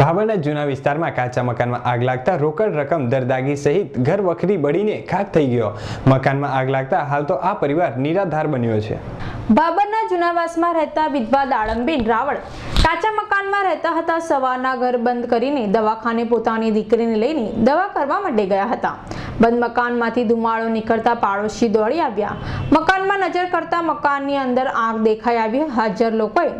ભાભરના જૂના વિસ્તારમાં કાચા મકાનમાં આગ લાગતા રોકડ રકમ દરદાગી સહિત ઘર વખરી બળીને ખાક થઈ ગયો. મકાનમાં આગ લાગતા હાલ તો આ પરિવાર નિરાધાર બન્યો છે. બાબરના જૂનાવાસમાં રહેતા વિધવા દાડમબેન રાવળ કાચા મકાનમાં રહેતા હતા, સવારના ઘર બંધ કરીને દવાખાને પોતાની દીકરીને લઈને દવા કરવા માટે ગયા હતા. બંધ મકાનમાંથી ધુમાડો નીકળતા પાડોશી દોડી આવ્યા. મકાનમાં નજર કરતા મકાનની અંદર આગ દેખાઈ આવી. હાજર લોકોએ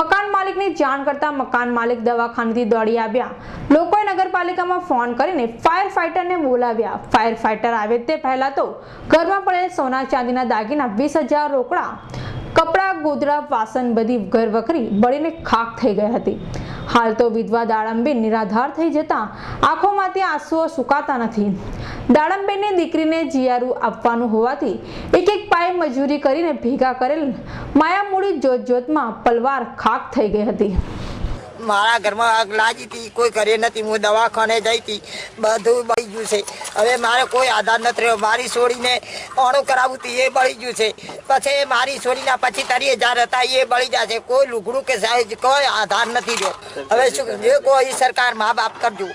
મકાન માલિકને જાણ કરતા મકાન માલિક દવાખાનેથી દોડી આવ્યા. લોકોએ નગરપાલિકામાં ફોન કરીને ફાયર ફાઇટરને બોલાવ્યા. ફાયર ફાઇટર આવે તે પહેલા તો ઘરમાં પડેલ સોના ચાંદીના દાગીના વીસ હજાર રોકડા કપડાં ગોદડા વાસણ બધી ઘર વખરી બળીને ખાક થઈ ગઈ હતી. હાલ તો વિધવા દાડમબેન નિરાધાર થઈ જતા આંખોમાંથી આંસુઓ સુકાતા નથી. દાડમબેનની દીકરીને જીયારું આપવાનું હોવાથી એક એક પાય મજૂરી કરીને ભેગા કરેલ માયામૂડી જોત જોતમાં પલવાર ખાક થઈ ગઈ હતી. મારા ઘરમાં આગ લાગી હતી, કોઈ ઘરે નથી, હું દવાખાને જઈ હતી બધું બળી ગયું છે. હવે મારે કોઈ આધાર નથી રહ્યો. મારી છોડીને ઓણું કરાવવું હતું એ બળી ગયું છે. પછી મારી છોડીના પછી તારી હજાર હતા એ બળી જશે કોઈ લુગડું કે સાહેબ કોઈ આધાર નથી રહ્યો. હવે શું જે કોઈ સરકાર મા બાપ કરજો.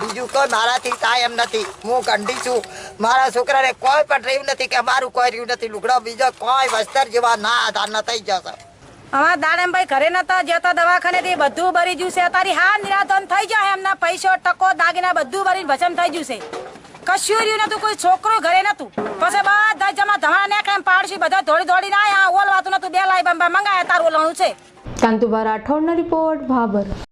બીજું કોઈ મારાથી થાય એમ નથી. હું કંડી છું. મારા છોકરાને કોઈ પણ રહ્યું નથી કે મારું કોઈ રહ્યું નથી. લુગડો બીજો કોઈ વસ્તર જેવા ના આધાર ન થઈ જશે. અમારા દાડમભાઈ ઘરે નતા જતા દવાખાને થી બધું ભરી ગયું છે તારી હા નિરાધન થઈ જાય એમના પૈસો, ટકો, દાગીના બધું ભરીને ભસમ થઈ ગયું છે કશું રહ્યું નતું, કોઈ છોકરો ઘરે નતું. પછી બધા જમા ધમા ને કેમ પાડશી, બધા દોડી દોડી ના ઓલવાતું નતું, બે લાઈ બંબા મંગાયા, તારું ઓલણું છે. કાંતુભા રાઠોડનો રિપોર્ટ ભાબર